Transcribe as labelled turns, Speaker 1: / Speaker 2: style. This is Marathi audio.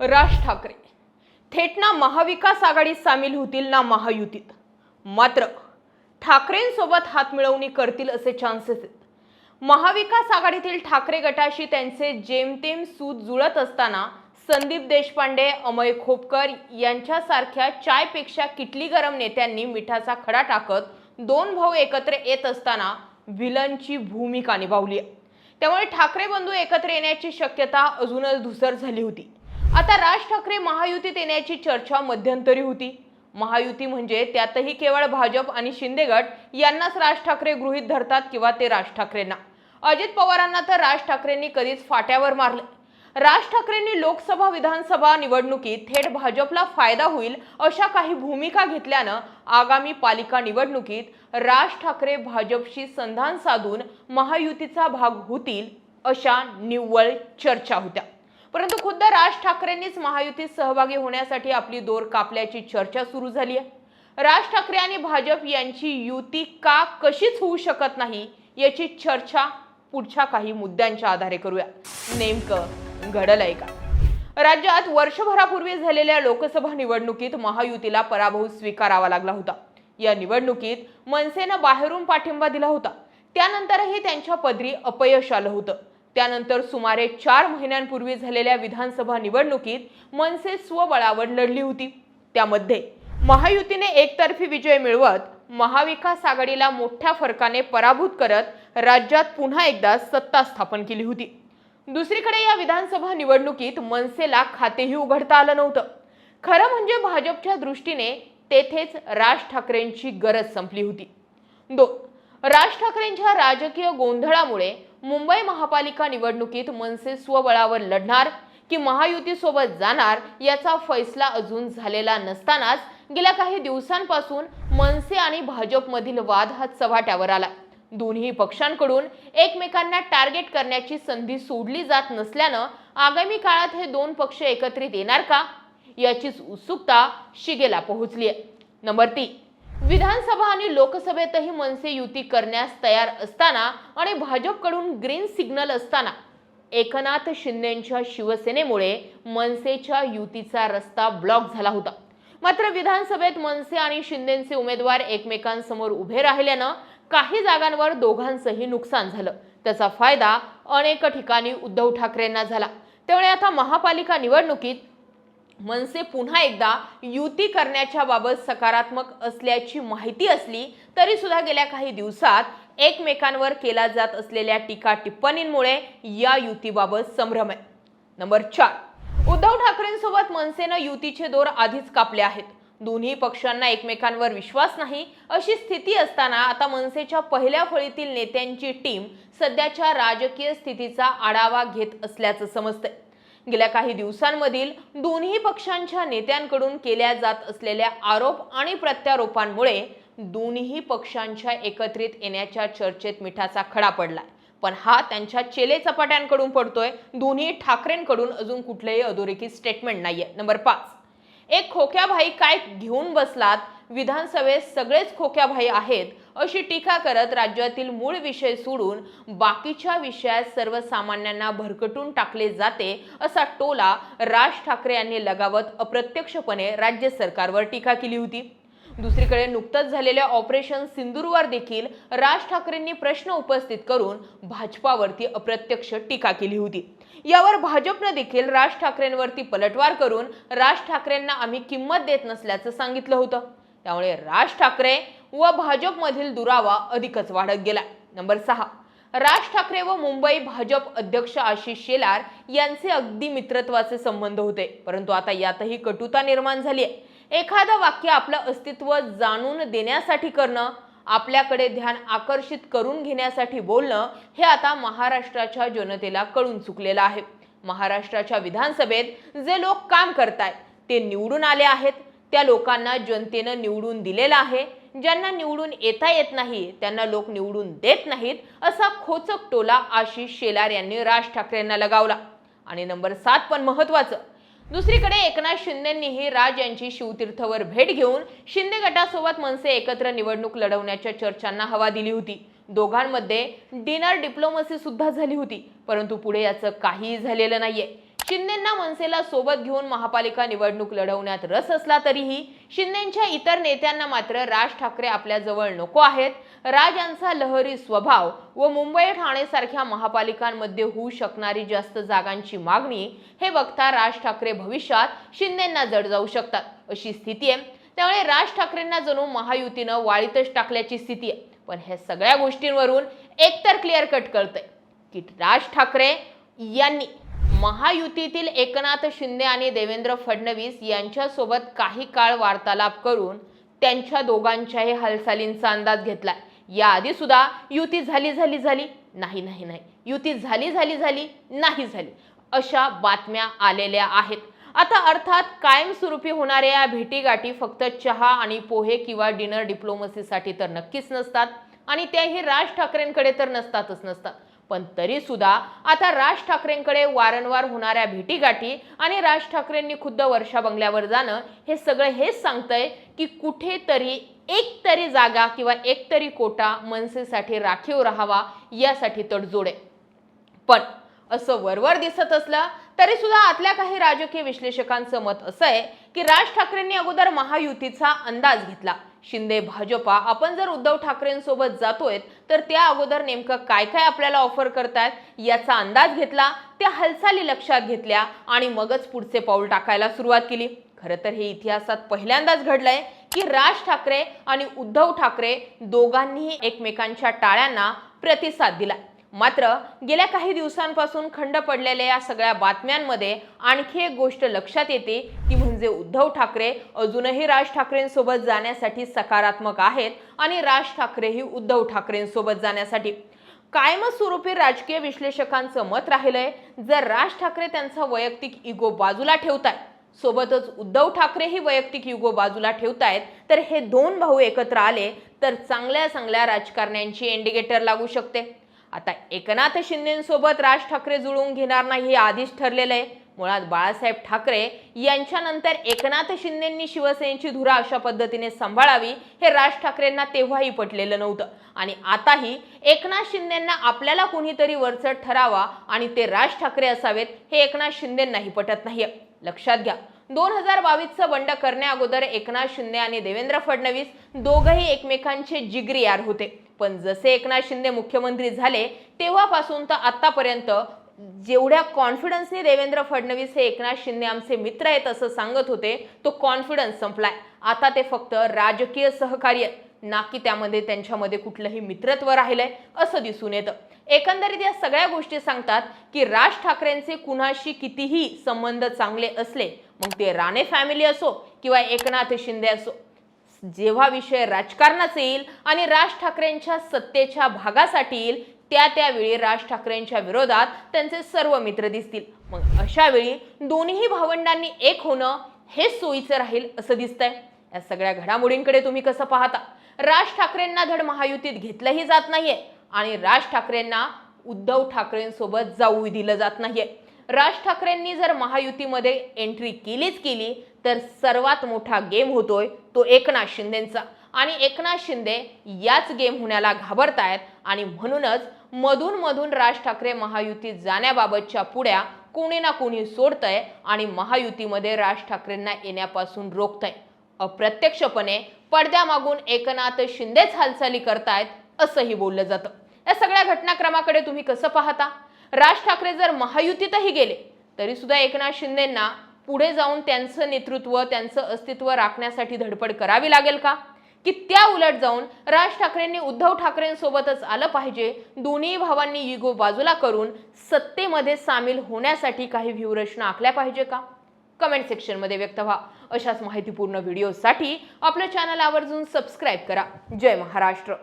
Speaker 1: राज ठाकरे. थेट ना महाविकास आघाडीत सामील होतील ना महायुतीत? मात्र ठाकरेंसोबत हातमिळवणी करतील असे चान्सेस आहेत. महाविकास आघाडीतील ठाकरे गटाशी त्यांचे जेमतेम सूत जुळत असताना संदीप देशपांडे अमय खोपकर यांच्यासारख्या चायपेक्षा किटली गरम नेत्यांनी मिठाचा खडा टाकत दोन भाऊ एकत्र येत असताना विलनची भूमिका निभावली आहे. त्यामुळे ठाकरे बंधू एकत्र येण्याची शक्यता अजूनच धुसर झाली होती. आता राज ठाकरे महायुतीत येण्याची चर्चा मध्यंतरी होती. महायुती म्हणजे त्यातही केवळ भाजप आणि शिंदे गट यांनाच राज ठाकरे गृहीत धरतात किंवा ते राज ठाकरेंना. अजित पवारांना तर राज ठाकरेंनी कधीच फाट्यावर मारले. राज ठाकरेंनी लोकसभा विधानसभा निवडणुकीत थेट भाजपला फायदा होईल अशा काही भूमिका घेतल्यानं आगामी पालिका निवडणुकीत राज ठाकरे भाजपशी संधान साधून महायुतीचा भाग होतील अशा निव्वळ चर्चा होत्या. परंतु खुद्द राज ठाकरेंनीच महायुतीत सहभागी होण्यासाठी आपली दोर कापल्याची चर्चा सुरू झाली आहे. राज ठाकरे आणि भाजप यांची युती का कशीच होऊ शकत नाही याची चर्चा पुढच्या काही मुद्द्यांच्या आधारे करूया. नेमकं घडलंय का? राज्यात वर्षभरापूर्वी झालेल्या लोकसभा निवडणुकीत महायुतीला पराभव स्वीकारावा लागला होता. या निवडणुकीत मनसेनं बाहेरून पाठिंबा दिला होता. त्यानंतरही त्यांच्या पदरी अपयश आलं होतं. त्यानंतर सुमारे चार महिन्यांपूर्वी झालेल्या विधानसभा निवडणुकीत मनसे स्वबळावर लढली होती. त्यामध्ये महायुतीने एकतर्फी विजय मिळवत महाविकास आघाडीला मोठ्या फरकाने पराभूत करत राज्यात पुन्हा एकदा सत्ता स्थापन केली होती. दुसरीकडे या विधानसभा निवडणुकीत मनसेला खातेही उघडता आलं नव्हतं. खरं म्हणजे भाजपच्या दृष्टीने तेथेच राज ठाकरेंची गरज संपली होती. दो राज ठाकरेंच्या राजकीय गोंधळामुळे मुंबई महापालिका निवडणुकीत मनसे स्वबळावर लढणार की महायुतीसोबत जाणार याचा फैसला अजून झालेला नसतानाच गेल्या काही दिवसांपासून मनसे आणि भाजपमधील वाद हा चव्हाट्यावर आला. दोन्ही पक्षांकडून एकमेकांना टार्गेट करण्याची संधी सोडली जात नसल्यानं आगामी काळात हे दोन पक्ष एकत्रित येणार का? याचीच उत्सुकता शिगेला पोहोचली आहे नंबर तीन. विधानसभा आणि लोकसभेतही मनसे युती करण्यास तयार असताना आणि भाजपकडून ग्रीन सिग्नल असताना एकनाथ शिंदेच्या शिवसेनेमुळे मनसेच्या युतीचा रस्ता ब्लॉक झाला होता. मात्र विधानसभेत मनसे आणि शिंदेचे उमेदवार एकमेकांसमोर उभे राहिल्यानं काही जागांवर दोघांचंही नुकसान झालं. त्याचा फायदा अनेक ठिकाणी उद्धव ठाकरेंना झाला. त्यामुळे आता महापालिका निवडणुकीत मनसे पुन्हा एकदा युती करण्याच्या बाबत सकारात्मक असल्याची माहिती असली तरी सुद्धा गेल्या काही दिवसात एकमेकांवर केला जात असलेल्या टीका टिप्पणींमुळे या युतीबाबत संभ्रम आहे. नंबर चार. उद्धव ठाकरेंसोबत मनसेनं युतीचे दोर आधीच कापले आहेत. दोन्ही पक्षांना एकमेकांवर विश्वास नाही अशी स्थिती असताना आता मनसेच्या पहिल्या फळीतील नेत्यांची टीम सध्याच्या राजकीय स्थितीचा आढावा घेत असल्याचं समजतंय. गेल्या काही दिवसांमधील दोन्ही पक्षांच्या नेत्यांकडून केल्या जात असलेल्या आरोप आणि प्रत्यारोपांमुळे दोन्ही पक्षांच्या एकत्रित येण्याच्या चर्चेत मिठाचा खडा पडलाय. पण हा त्यांच्या चेले चपाट्यांकडून पडतोय. दोन्ही ठाकरेंकडून अजून कुठलेही अधोरेखित स्टेटमेंट नाहीये. नंबर पाच. एक खोक्याभाई काय घेऊन बसलात? विधानसभेत सगळेच खोक्याभाई आहेत. अशी टीका करत राज्यातील मूळ विषय सोडून बाकीच्या विषयात सर्वसामान्यांना भरकटून टाकले जाते असा टोला राज ठाकरे यांनी लगावत अप्रत्यक्षपणे राज्य सरकारवर टीका केली होती. दुसरीकडे नुकतंच झालेल्या ऑपरेशन सिंदूरवर देखील राज ठाकरेंनी प्रश्न उपस्थित करून भाजपावरती अप्रत्यक्ष टीका केली होती. यावर भाजपनं देखील राज ठाकरेंवरती पलटवार करून राज ठाकरेंना आम्ही किंमत देत नसल्याचं सांगितलं होतं. त्यामुळे राज ठाकरे व भाजपमधील दुरावा अधिकच वाढत गेला. नंबर सहा. राज ठाकरे व मुंबई भाजप अध्यक्ष आशिष शेलार यांचे अगदी मित्रत्वाचे संबंध होते. परंतु आता यातही कटुता निर्माण झाली आहे. एखादं वाक्य आपलं अस्तित्व जाणून देण्यासाठी करणं आपल्याकडे ध्यान आकर्षित करून घेण्यासाठी बोलणं हे आता महाराष्ट्राच्या जनतेला कळून चुकलेलं आहे. महाराष्ट्राच्या विधानसभेत जे लोक काम करतायत ते निवडून आले आहेत. त्या लोकांना जनतेनं निवडून दिलेलं आहे. ज्यांना निवडून येता येत नाही त्यांना लोक निवडून देत नाहीत असा खोचक टोला आशिष शेलार यांनी राज ठाकरेंना लगावला. आणि नंबर सात पण महत्वाचं दुसरीकडे एकनाथ शिंदेंनीही राज यांची शिवतीर्थवर भेट घेऊन शिंदे गटासोबत मनसे एकत्र निवडणूक लढवण्याच्या चर्चांना हवा दिली होती. दोघांमध्ये डिनर डिप्लोमसी सुद्धा झाली होती परंतु पुढे याचं काहीही झालेलं नाहीये. शिंदेंना मनसेला सोबत घेऊन महापालिका निवडणूक लढवण्यात रस असला तरीही शिंदेच्या इतर नेत्यांना मात्र राज ठाकरे आपल्या जवळ नको आहेत. राज यांचा लहरी स्वभाव व मुंबई ठाणे सारख्या महापालिकांमध्ये होऊ शकणारी जास्त जागांची मागणी हे बघता राज ठाकरे भविष्यात शिंदेंना जड जाऊ शकतात अशी स्थिती आहे. त्यामुळे राज ठाकरेंना जणू महायुतीनं वाळीतच टाकल्याची स्थिती आहे. पण ह्या सगळ्या गोष्टींवरून एकतर क्लिअर कट कळतंय की राज ठाकरे यांनी महायुतीतील एकनाथ शिंदे आणि देवेंद्र फडणवीस यांच्यासोबत काही काळ वार्तालाप करून त्यांच्या दोघांच्याही हालचालींचा अंदाज घेतला याआधी सुद्धा युती झाली झाली झाली नाही नाही नाही. युती झाली झाली झाली नाही झाली. अशा बातम्या आलेल्या आहेत. आता अर्थात कायमस्वरूपी होणाऱ्या या भेटीगाठी फक्त चहा आणि पोहे किंवा डिनर डिप्लोमसीसाठी तर नक्कीच नसतात आणि त्याही राज ठाकरेंकडे तर नसतातच नसतात. पण तरी सुद्धा आता राज ठाकरेंकडे वारंवार होणाऱ्या भेटीगाठी आणि राज ठाकरेंनी खुद्द वर्षा बंगल्यावर जाणं हे सगळं हेच सांगतंय की कुठेतरी एक तरी जागा किंवा एक तरी कोटा मनसेसाठी राखीव राहावा यासाठी तडजोड आहे. पण असं वरवर दिसत असलं तरी सुद्धा आतल्या काही राजकीय विश्लेषकांचं मत असं आहे की राज ठाकरेंनी अगोदर महायुतीचा अंदाज घेतला. शिंदे भाजपा आपण जर उद्धव ठाकरेंसोबत जातोय तर त्या अगोदर नेमकं काय काय आपल्याला ऑफर करतायत याचा अंदाज घेतला त्या हालचाली लक्षात घेतल्या आणि मगच पुढचे पाऊल टाकायला सुरुवात केली. खरं तर हे इतिहासात पहिल्यांदाच घडलंय की राज ठाकरे आणि उद्धव ठाकरे दोघांनीही एकमेकांच्या टाळ्यांना प्रतिसाद दिला मात्र गेल्या काही दिवसांपासून खंड पडलेल्या या सगळ्या बातम्यांमध्ये आणखी एक गोष्ट लक्षात येते ती म्हणजे उद्धव ठाकरे अजूनही राज ठाकरेंसोबत जाण्यासाठी सकारात्मक आहेत आणि राज ठाकरेही उद्धव ठाकरेंसोबत जाण्यासाठी. कायमस्वरूपी राजकीय विश्लेषकांचं मत राहिलंय जर राज ठाकरे त्यांचा वैयक्तिक इगो बाजूला ठेवतायत सोबतच उद्धव ठाकरेही वैयक्तिक युगो बाजूला ठेवतायत तर हे दोन भाऊ एकत्र आले तर चांगल्या चांगल्या राजकारण्यांची इंडिकेटर लागू शकते. आता एकनाथ शिंदेसोबत राज ठाकरे जुळवून घेणार नाही हे आधीच ठरलेलं आहे. मुळात बाळासाहेब ठाकरे यांच्यानंतर एकनाथ शिंदेंनी शिवसेनेची धुरा अशा पद्धतीने सांभाळावी हे राज ठाकरेंना तेव्हाही पटलेलं नव्हतं. आणि आताही एकनाथ शिंदेंना आपल्याला कुणीतरी वरचढ ठरावा आणि ते राज ठाकरे असावेत हे एकनाथ शिंदेंनाही पटत नाहीये. लक्षात घ्या दोन हजार बावीसचं बंड करण्या अगोदर एकनाथ शिंदे आणि देवेंद्र फडणवीस दोघंही एकमेकांचे जिगरी यार होते. पण जसे एकनाथ शिंदे मुख्यमंत्री झाले तेव्हापासून तर आत्तापर्यंत जेवढ्या कॉन्फिडन्सने देवेंद्र फडणवीस हे एकनाथ शिंदे आमचे मित्र आहेत असं सांगत होते तो कॉन्फिडन्स संपलाय. आता ते फक्त राजकीय सहकार्य ना की त्यामध्ये त्यांच्यामध्ये कुठलंही मित्रत्व राहिलंय असं दिसून येतं. एकंदरीत या सगळ्या गोष्टी सांगतात की राज ठाकरेंचे कुणाशी कितीही संबंध चांगले असले मग ते राणे फॅमिली असो किंवा एकनाथ शिंदे असो जेव्हा विषय राजकारणाचा येईल आणि राज ठाकरेंच्या सत्तेच्या भागासाठी येईल त्या त्यावेळी राज ठाकरेंच्या विरोधात त्यांचे सर्व मित्र दिसतील. मग अशा वेळी दोन्ही भावंडांनी एक होणं हे सोयीचं राहील असं दिसतंय. या सगळ्या घडामोडींकडे तुम्ही कसं पाहता? राज ठाकरेंना धड महायुतीत घेतलंही जात नाहीये आणि राज ठाकरेंना उद्धव ठाकरेंसोबत जाऊ दिलं जात नाहीये. राज ठाकरेंनी जर महायुतीमध्ये एंट्री केलीच केली तर सर्वात मोठा गेम होतोय तो एकनाथ शिंदेंचा. आणि एकनाथ शिंदे याच गेम होण्याला घाबरतायत आणि म्हणूनच मधून मधून राज ठाकरे महायुतीत जाण्याबाबतच्या पुढ्या कोणी ना कोणी सोडतंय आणि महायुतीमध्ये राज ठाकरेंना येण्यापासून रोखतंय. अप्रत्यक्षपणे पडद्यामागून एकनाथ शिंदेच हालचाली करतायत असंही बोललं जातं. या सगळ्या घटनाक्रमाकडे तुम्ही कसं पाहता? राज ठाकरे जर महायुतीतही गेले तरी सुद्धा एकनाथ शिंदेंना पुढे जाऊन त्यांचं नेतृत्व त्यांचं अस्तित्व राखण्यासाठी धडपड करावी लागेल का? की त्या उलट जाऊन राज ठाकरेंनी उद्धव ठाकरेंसोबतच आलं पाहिजे दोन्ही भावांनी युगो बाजूला करून सत्तेमध्ये सामील होण्यासाठी काही व्यूहरचना आखल्या पाहिजे का? कमेंट सेक्शनमध्ये व्यक्त व्हा. अशाच माहितीपूर्ण व्हिडिओसाठी आपल्या चॅनल आवर्जून सबस्क्राईब करा. जय महाराष्ट्र.